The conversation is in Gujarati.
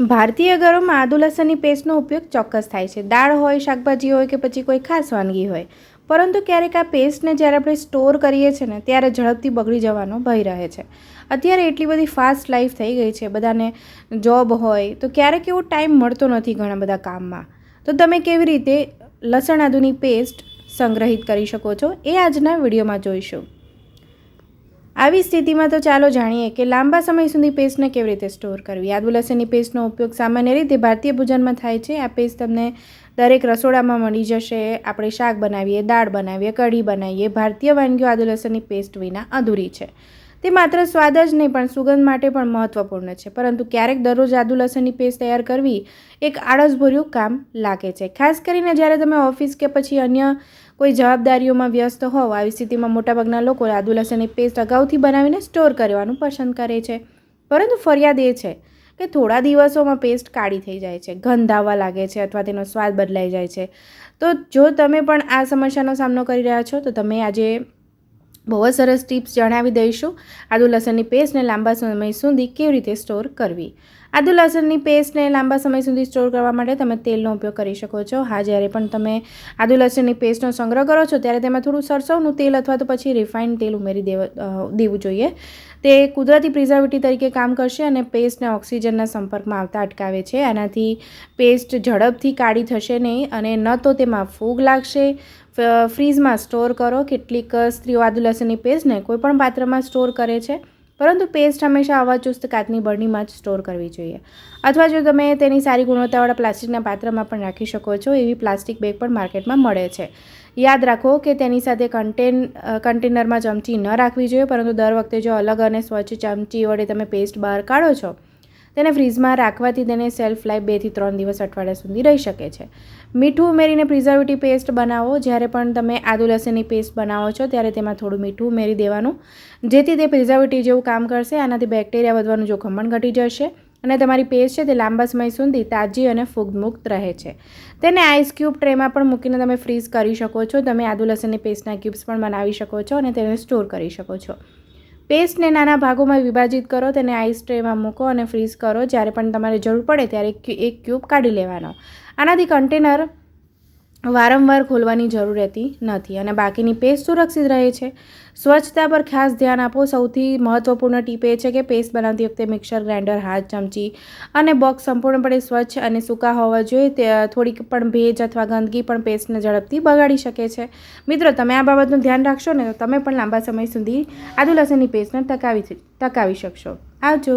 ભારતીય ઘરોમાં આદુ, લસણની પેસ્ટનો ઉપયોગ ચોક્કસ થાય છે. દાળ હોય, શાકભાજી હોય કે પછી કોઈ ખાસ વાનગી હોય. પરંતુ ક્યારેક આ પેસ્ટને જ્યારે આપણે સ્ટોર કરીએ છીએ ને, ત્યારે ઝડપથી બગડી જવાનો ભય રહે છે. અત્યારે એટલી બધી ફાસ્ટ લાઈફ થઈ ગઈ છે, બધાને જોબ હોય, તો ક્યારેક એવો ટાઈમ મળતો નથી ઘણા બધા કામમાં. તો તમે કેવી રીતે લસણ આદુની પેસ્ટ સંગ્રહિત કરી શકો છો, એ આજના વિડીયોમાં જોઈશું. આવી સ્થિતિમાં તો ચાલો જાણીએ કે લાંબા સમય સુધી પેસ્ટને કેવી રીતે સ્ટોર કરવી. આદુ લસણની પેસ્ટનો ઉપયોગ સામાન્ય રીતે ભારતીય ભોજનમાં થાય છે. આ પેસ્ટ તમને દરેક રસોડામાં મળી જશે. આપણે શાક બનાવીએ, દાળ બનાવીએ, કઢી બનાવીએ. ભારતીય વાનગીઓ આદુ લસણની પેસ્ટ વિના અધૂરી છે. તે માત્ર સ્વાદ જ નહીં, પણ સુગંધ માટે પણ મહત્ત્વપૂર્ણ છે. પરંતુ ક્યારેક દરરોજ આદુ લસણની પેસ્ટ તૈયાર કરવી એક આળસભર્યું કામ લાગે છે. ખાસ કરીને જ્યારે તમે ઓફિસ કે પછી અન્ય કોઈ જવાબદારીઓમાં વ્યસ્ત હોવ, આવી સ્થિતિમાં મોટાભાગના લોકો આદુ લસણની પેસ્ટ અગાઉથી બનાવીને સ્ટોર કરવાનું પસંદ કરે છે. પરંતુ ફરિયાદ એ છે કે થોડા દિવસોમાં પેસ્ટ કાળી થઈ જાય છે, ગંધ આવવા લાગે છે અથવા તેનો સ્વાદ બદલાઈ જાય છે. તો જો તમે પણ આ સમસ્યાનો સામનો કરી રહ્યા છો, તો તમે આજે બહુ જ સરસ ટિપ્સ જણાવી દઈશું. આદુ લસણની પેસ્ટને લાંબા સમય સુધી કેવી રીતે સ્ટોર કરવી? આદુ લસણની પેસ્ટને લાંબા સમય સુધી સ્ટોર કરવા માટે તમે તેલનો ઉપયોગ કરી શકો છો. હા, જ્યારે પણ તમે આદુ લસણની પેસ્ટનો સંગ્રહ કરો છો, ત્યારે તેમાં થોડું સરસવનું તેલ અથવા તો પછી રિફાઇન્ડ તેલ ઉમેરી દેવા જોઈએ. તે કુદરતી પ્રિઝર્વેટિવ તરીકે કામ કરશે અને પેસ્ટને ઓક્સિજનના સંપર્કમાં આવતા અટકાવે છે. આનાથી પેસ્ટ ઝડપથી કાળી થશે નહીં અને ન તો તેમાં ફૂગ લાગશે ફ્રીઝમાં સ્ટોર કરો કેટલીક સ્ત્રીઓ આદુ પેસ્ટને કોઈપણ પાત્રમાં સ્ટોર કરે છે. પરંતુ પેસ્ટ હંમેશા આવા ચુસ્ત કાચની બરણીમાં જ સ્ટોર કરવી જોઈએ. અથવા જો તમે તેની સારી ગુણવત્તાવાળા પ્લાસ્ટિકના પાત્રમાં પણ રાખી શકો છો, એવી પ્લાસ્ટિક બેગ પણ માર્કેટમાં મળે છે. યાદ રાખો કે તેની સાથે કન્ટેન કન્ટેનરમાં ચમચી ન રાખવી જોઈએ, પરંતુ દર વખતે જો અલગ અને સ્વચ્છ ચમચી વડે તમે પેસ્ટ બહાર કાઢો છો તેને ફ્રીઝમાં રાખવાથી તેને સેલ્ફ લાઈફ બેથી ત્રણ દિવસ અઠવાડિયા સુધી રહી શકે છે. મીઠું ઉમેરીને પ્રિઝર્વેટિવ પેસ્ટ બનાવો. જ્યારે પણ તમે આદુ લસણની પેસ્ટ બનાવો છો, ત્યારે તેમાં થોડું મીઠું ઉમેરી દેવાનું. જેથી તે પ્રિઝર્વેટિવ જેવું કામ કરશે, આનાથી બેક્ટેરિયા વધવાનું જોખમ પણ ઘટી જશે. અને તમારી પેસ્ટ છે તે લાંબા સમય સુધી તાજી અને ફૂગમુક્ત રહે છે. તેને આઈસ ક્યુબ ટ્રેમાં પણ મૂકીને તમે ફ્રીઝ કરી શકો છો. તમે આદુ લસણની પેસ્ટના ક્યુબ્સ પણ બનાવી શકો છો અને તેને સ્ટોર કરી શકો છો. પેસ્ટને નાના ભાગોમાં વિભાજિત કરો, તેને આઈસ ટ્રેમાં મૂકો અને ફ્રીઝ કરો. જ્યારે પણ તમારે જરૂર પડે ત્યારે એક ક્યુબ કાઢી લેવાનો. આનાથી કન્ટેનર વારંવાર ખોલવાની જરૂર રહેતી નથી અને બાકીની પેસ્ટ સુરક્ષિત રહે છે. સ્વચ્છતા પર ખાસ ધ્યાન આપો. સૌથી મહત્ત્વપૂર્ણ ટીપ એ છે કે પેસ્ટ બનાવતી વખતે મિક્સર, ગ્રાઇન્ડર, હાથ, ચમચી અને બોક્સ સંપૂર્ણપણે સ્વચ્છ અને સૂકા હોવા જોઈએ. થોડીક પણ ભેજ અથવા ગંદકી પણ પેસ્ટને ઝડપથી બગાડી શકે છે. મિત્રો, તમે આ બાબતનું ધ્યાન રાખશો ને તો તમે પણ લાંબા સમય સુધી આદુ લસણની પેસ્ટને ટકાવી ટકાવી શકશો. આવજો.